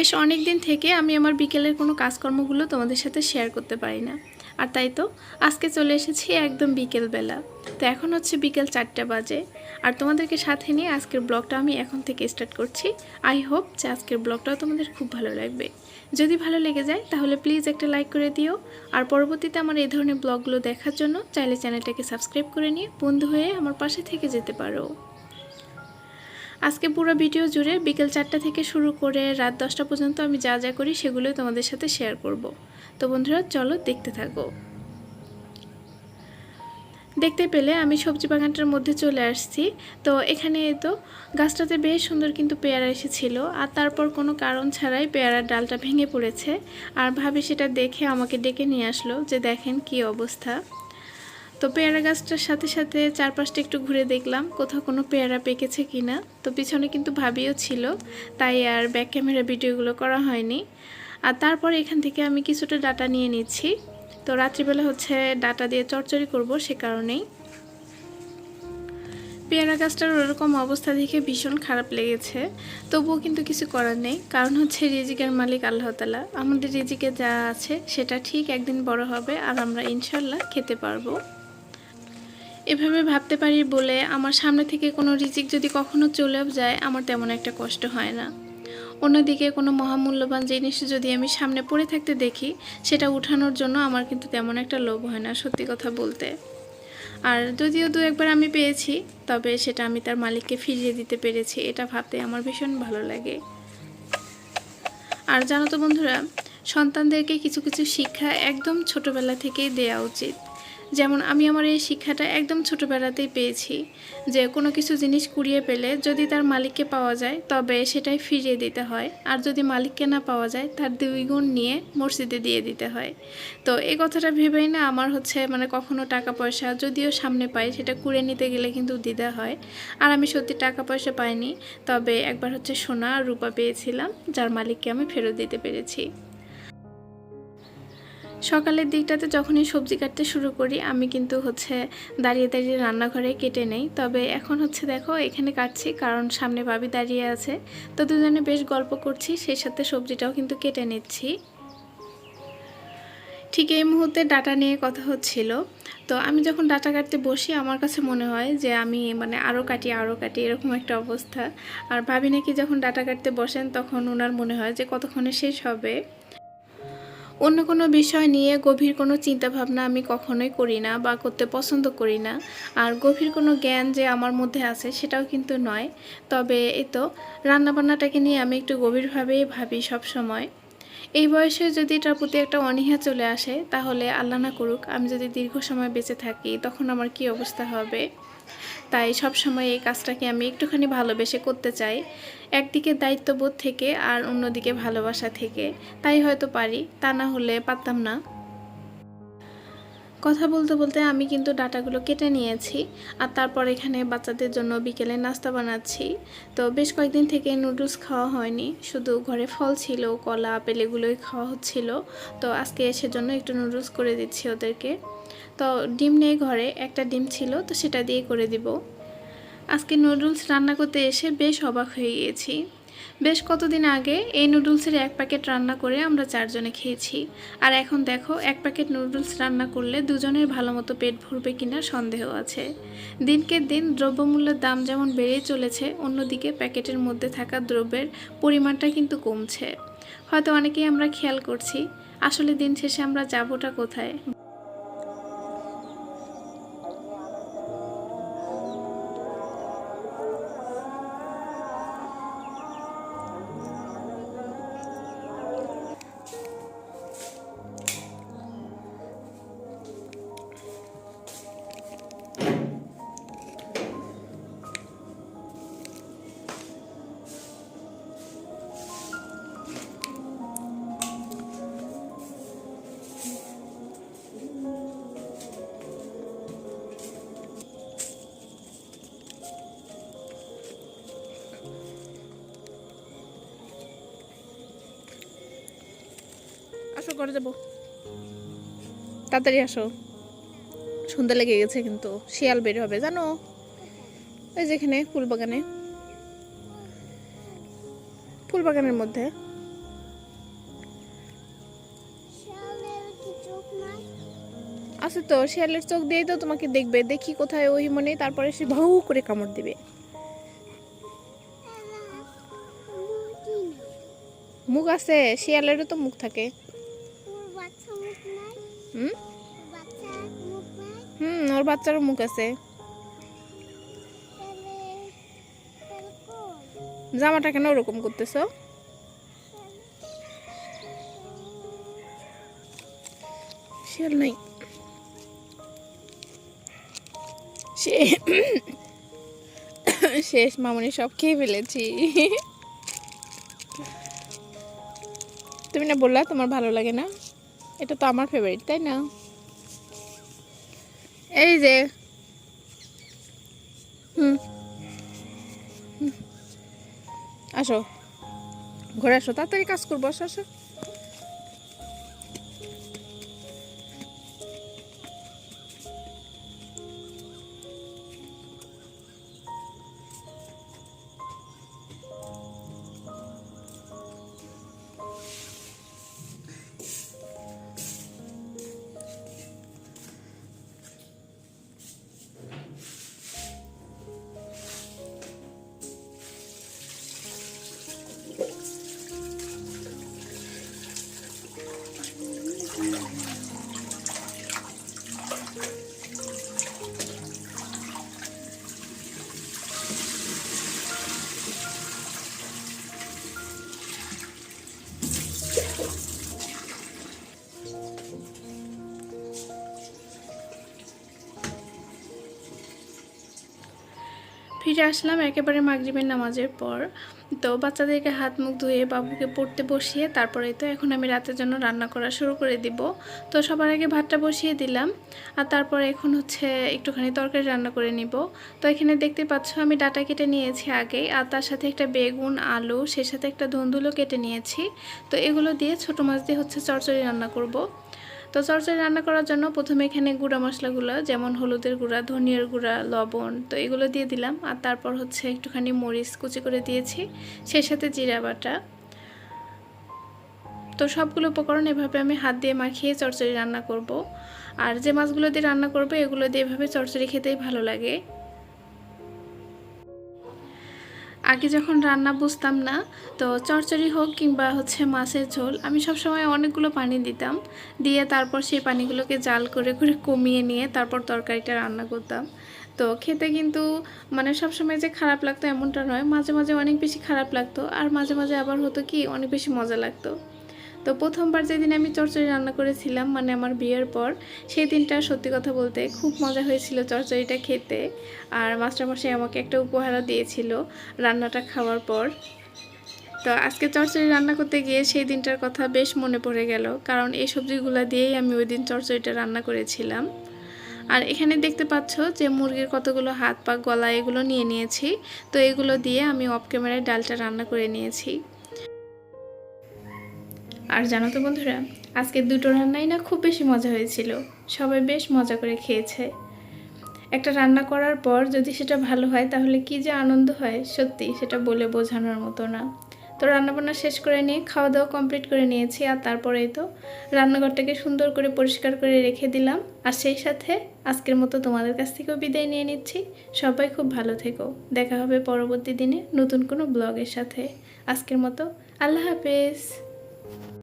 বেশ অনেক দিন থেকে আমি আমার বিকেলের কোনো কাজকর্মগুলো তোমাদের সাথে শেয়ার করতে পারি না। আর তাই তো, আজকে চলে এসেছি একদম বিকেলবেলা। তো এখন হচ্ছে বিকেল চারটা বাজে। আর তোমাদেরকে সাথে নিয়ে আজকের ব্লগটা আমি এখন থেকে স্টার্ট করছি। আই হোপ যে আজকের ব্লগটাও তোমাদের খুব ভালো লাগবে। যদি ভালো লেগে যায়, তাহলে প্লিজ একটা লাইক করে দিও। আর পরবর্তীতে আমার এই ধরনের ব্লগগুলো দেখার জন্য, চাইলে চ্যানেলটাকে সাবস্ক্রাইব করে নিয়ে বন্ধু হয়ে আমার পাশে থেকে যেতে পারো। আজকে পুরো ভিডিও জুড়ে বিকেল চারটা থেকে শুরু করে রাত দশটা পর্যন্ত আমি যা যা করি সেগুলোই তোমাদের সাথে শেয়ার করব। তো বন্ধুরা, চলো দেখতে থাকো। দেখতে পেলে আমি সবজি বাগানটার মধ্যে চলে আসছি। তো এখানে তো গাছটাতে বেশ সুন্দর কিন্তু পেয়ারা এসেছিল। আর তারপর কোনো কারণ ছাড়াই পেয়ারার ডালটা ভেঙে পড়েছে। আর ভাবি সেটা দেখে আমাকে ডেকে নিয়ে আসলো যে দেখেন কি অবস্থা। তো পেয়ারা গাছটার সাথে সাথে চারপাশটা একটু ঘুরে দেখলাম, কোথাও কোনো পেয়ারা পেকেছে কি না তো পিছনে কিন্তু ভাবিও ছিল, তাই আর ব্যাক ক্যামেরা ভিডিওগুলো করা হয়নি। আর তারপর এখান থেকে আমি কিছুটা ডাটা নিয়ে নিচ্ছি। তো রাত্রিবেলা হচ্ছে ডাটা দিয়ে চচ্চড়ি করব সে কারণেই। পেয়ারা গাছটার ওরকম অবস্থা দেখে ভীষণ খারাপ লেগেছে। তবুও কিন্তু কিছু করার নেই, কারণ হচ্ছে রিজিকের মালিক আল্লাহ তালা আমাদের রিজিকে যা আছে সেটা ঠিক একদিন বড় হবে আর আমরা ইনশাল্লাহ খেতে পারব। এভাবে ভাবতে পারি বলে আমার সামনে থেকে কোনো রিজিক যদি কখনো চলেও যায়, আমার তেমন একটা কষ্ট হয় না। অন্যদিকে কোনো মহামূল্যবান জিনিস যদি আমি সামনে পড়ে থাকতে দেখি, সেটা উঠানোর জন্য আমার কিন্তু তেমন একটা লোভ হয় না, সত্যি কথা বলতে। আর যদিও দু একবার আমি পেয়েছি, তবে সেটা আমি তার মালিককে ফিরিয়ে দিতে পেরেছি, এটা ভাবতে আমার ভীষণ ভালো লাগে। আর জানো তো বন্ধুরা, সন্তানদেরকে কিছু কিছু শিক্ষা একদম ছোটবেলা থেকেই দেওয়া উচিত। যেমন আমি আমার এই শিক্ষাটা একদম ছোটোবেলাতেই পেয়েছি, যে কোনো কিছু জিনিস কুড়িয়ে পেলে যদি তার মালিককে পাওয়া যায়, তবে সেটাই ফিরিয়ে দিতে হয়। আর যদি মালিককে না পাওয়া যায়, তার দুই গুণ নিয়ে মসজিদে দিয়ে দিতে হয়। তো এই কথাটা ভেবেই না আমার হচ্ছে মানে কখনো টাকা পয়সা যদিও সামনে পাই, সেটা কুড়ে নিতে গেলে কিন্তু দিতে হয়। আর আমি সত্যি টাকা পয়সা পাইনি, তবে একবার হচ্ছে সোনা আর রূপা পেয়েছিলাম, যার মালিককে আমি ফেরত দিতে পেরেছি। সকালের দিকটাতে যখনই সবজি কাটতে শুরু করি, আমি কিন্তু হচ্ছে দাঁড়িয়ে দাঁড়িয়ে রান্নাঘরে কেটে নেই। তবে এখন হচ্ছে দেখো, এখানে কাটছি কারণ সামনে ভাবি দাঁড়িয়ে আছে। তো দুজনে বেশ গল্প করছি, সেই সাথে সবজিটাও কিন্তু কেটে নিচ্ছি। ঠিক এই মুহূর্তে ডাটা নিয়ে কথা হচ্ছিল। তো আমি যখন ডাটা কাটতে বসি, আমার কাছে মনে হয় যে আমি মানে আরও কাটি আরও কাটি, এরকম একটা অবস্থা। আর ভাবি নাকি যখন ডাটা কাটতে বসেন, তখন ওনার মনে হয় যে কতক্ষণে শেষ হবে। অন্য কোনো বিষয় নিয়ে গভীর কোনো চিন্তাভাবনা আমি কখনোই করি না বা করতে পছন্দ করি না। আর গভীর কোনো জ্ঞান যে আমার মধ্যে আছে সেটাও কিন্তু নয়। তবে এ তো রান্নাবান্নাটাকে নিয়ে আমি একটু গভীরভাবেই ভাবি সব সময় এই বয়সে যদি এটার প্রতি একটা অনীহা চলে আসে, তাহলে আল্লাহ না করুক, আমি যদি দীর্ঘ সময় বেঁচে থাকি, তখন আমার কি অবস্থা হবে? তাই সব সময় এই কাজটাকে আমি একটুখানি ভালোবেসে করতে চাই। একদিকে দায়িত্ববোধ থেকে আর অন্যদিকে ভালোবাসা থেকে। তাই হয়তো পারি, তা না হলে পারতাম না। কথা বলতে বলতে আমি কিন্তু ডাটাগুলো কেটে নিয়েছি আর তারপর এখানে বাচ্চাদের জন্য বিকেলে নাস্তা বানাচ্ছি। তো বেশ কয়েকদিন থেকে নুডলস খাওয়া হয়নি, শুধু ঘরে ফল ছিল, কলা, আপেল এগুলোই খাওয়া হচ্ছিল। তো আজকে সেজন্য একটু নুডলস করে দিচ্ছি ওদেরকে। তো ডিম নেই ঘরে, একটা ডিম ছিল, তো সেটা দিয়ে করে দিব। আজকে নুডলস রান্না করতে এসে বেশ অবাক হয়ে গিয়েছি। বেশ কতদিন আগে এই নুডলসের এক প্যাকেট রান্না করে আমরা চারজনে খেয়েছি। আর এখন দেখো, এক প্যাকেট নুডলস রান্না করলে দুজনের ভালো মতো পেট ভরবে কিনা সন্দেহ আছে। দিনকে দিন দ্রব্যমূল্যের দাম যেমন বেড়েই চলেছে, অন্যদিকে প্যাকেটের মধ্যে থাকা দ্রব্যের পরিমাণটা কিন্তু কমছে। হয়তো অনেকেই আমরা খেয়াল করছি, আসলে দিন শেষে আমরা যাবোটা কোথায়? করে দেবো তাড়াতাড়ি আসো। সন্ধ্যা লেগে গেছে কিন্তু শিয়াল বের হবে জানো? ওই যেখানে ফুলবাগানে। ফুলবাগানের মধ্যে। আছে তো শিয়ালের চোখ দিয়ে তো তোমাকে দেখবে। দেখি কোথায় ওই মনে তারপরে সে ভাউ করে কামড় দিবে। মুখ আছে শিয়ালেরও তো মুখ থাকে। হুম? ওর বাচ্চারও মুখ আছে। জামাটা কেন ওরকম করতেছো? শিয়াল নাই। শেষ, মামনি সব খেয়ে ফেলেছি। তুমি না বললা তোমার ভালো লাগে না? এটা তো আমার ফেভারিট তাই না? এই যে হুম। আসো। ঘরে আসো, তাড়াতাড়ি কাজ করব, আসো আসো। ফিরে আসলাম একেবারে মাগরিবের নামাজের পর। তো বাচ্চাদেরকে হাত মুখ ধুয়ে বাবুকে পড়তে বসিয়ে তারপরে তো এখন আমি রাতের জন্য রান্না করা শুরু করে দিব। তো সবার আগে ভাতটা বসিয়ে দিলাম আর তারপরে এখন হচ্ছে একটুখানি তরকারি রান্না করে নিব। তো এখানে দেখতে পাচ্ছ আমি ডাটা কেটে নিয়েছি আগেই আর তার সাথে একটা বেগুন, আলু, সেই সাথে একটা ধন্দুলো কেটে নিয়েছি। তো এগুলো দিয়ে ছোটো মাছ দিয়ে হচ্ছে চরচড়ি রান্না করব। তো চরচড়ি রান্না করার জন্য প্রথমে এখানে গুঁড়া মশলাগুলো, যেমন হলুদের গুঁড়া, ধনিয়ার গুঁড়া, লবণ, তো এগুলো দিয়ে দিলাম। আর তারপর হচ্ছে একটুখানি মরিচ কুচি করে দিয়েছি, সেই সাথে জিরা বাটা। তো সবগুলো উপকরণ এভাবে আমি হাত দিয়ে মাখিয়ে চরচরে রান্না করব। আর যে মাছগুলো দিয়ে রান্না করব, এগুলো দিয়ে এভাবে চরচড়ি খেতেই ভালো লাগে। আগে যখন রান্না বুঝতাম না, তো চরচড়ি হোক কিংবা হচ্ছে মাছের ঝোল, আমি সব সময় অনেকগুলো পানি দিতাম। দিয়ে তারপর সেই পানিগুলোকে জাল করে করে কমিয়ে নিয়ে তারপর তরকারিটা রান্না করতাম। তো খেতে কিন্তু মানে সব সময় যে খারাপ লাগতো এমনটা নয়, মাঝে মাঝে অনেক বেশি খারাপ লাগতো। আর মাঝে মাঝে আবার হতো কি, অনেক বেশি মজা লাগতো। তো প্রথমবার যেদিন আমি চরচড়ি রান্না করেছিলাম মানে আমার বিয়ের পর, সেই দিনটা সত্যি কথা বলতে খুব মজা হয়েছিল চরচড়িটা খেতে। আর মাস্টারমশাই আমাকে একটা উপহারও দিয়েছিল রান্নাটা খাওয়ার পর। তো আজকে চরচড়ি রান্না করতে গিয়ে সেই দিনটার কথা বেশ মনে পড়ে গেল, কারণ এই সবজিগুলো দিয়েই আমি ওই দিন চরচড়িটা রান্না করেছিলাম। আর এখানে দেখতে পাচ্ছ যে মুরগির কতগুলো হাত পা গলা এগুলো নিয়ে নিয়েছি, তো এগুলো দিয়ে আমি অফ ক্যামেরায় ডালটা রান্না করে নিয়েছি। আর জানো তো বন্ধুরা, আজকে দুটো রান্নাই না খুব বেশি মজা হয়েছিল। সবাই বেশ মজা করে খেয়েছে। একটা রান্না করার পর যদি সেটা ভালো হয়, তাহলে কি যে আনন্দ হয়, সত্যি সেটা বলে বোঝানোর মতো না। তো রান্নাবান্না শেষ করে নিয়ে খাওয়া দাওয়া কমপ্লিট করে নিয়েছি, আর তারপরেই তো রান্নাঘরটাকে সুন্দর করে পরিষ্কার করে রেখে দিলাম। আর সেই সাথে আজকের মতো তোমাদের কাছ থেকেও বিদায় নিয়ে নিচ্ছি। সবাই খুব ভালো থেকো। দেখা হবে পরবর্তী দিনে নতুন কোনো ব্লগের সাথে। আজকের মতো আল্লাহ হাফেজ।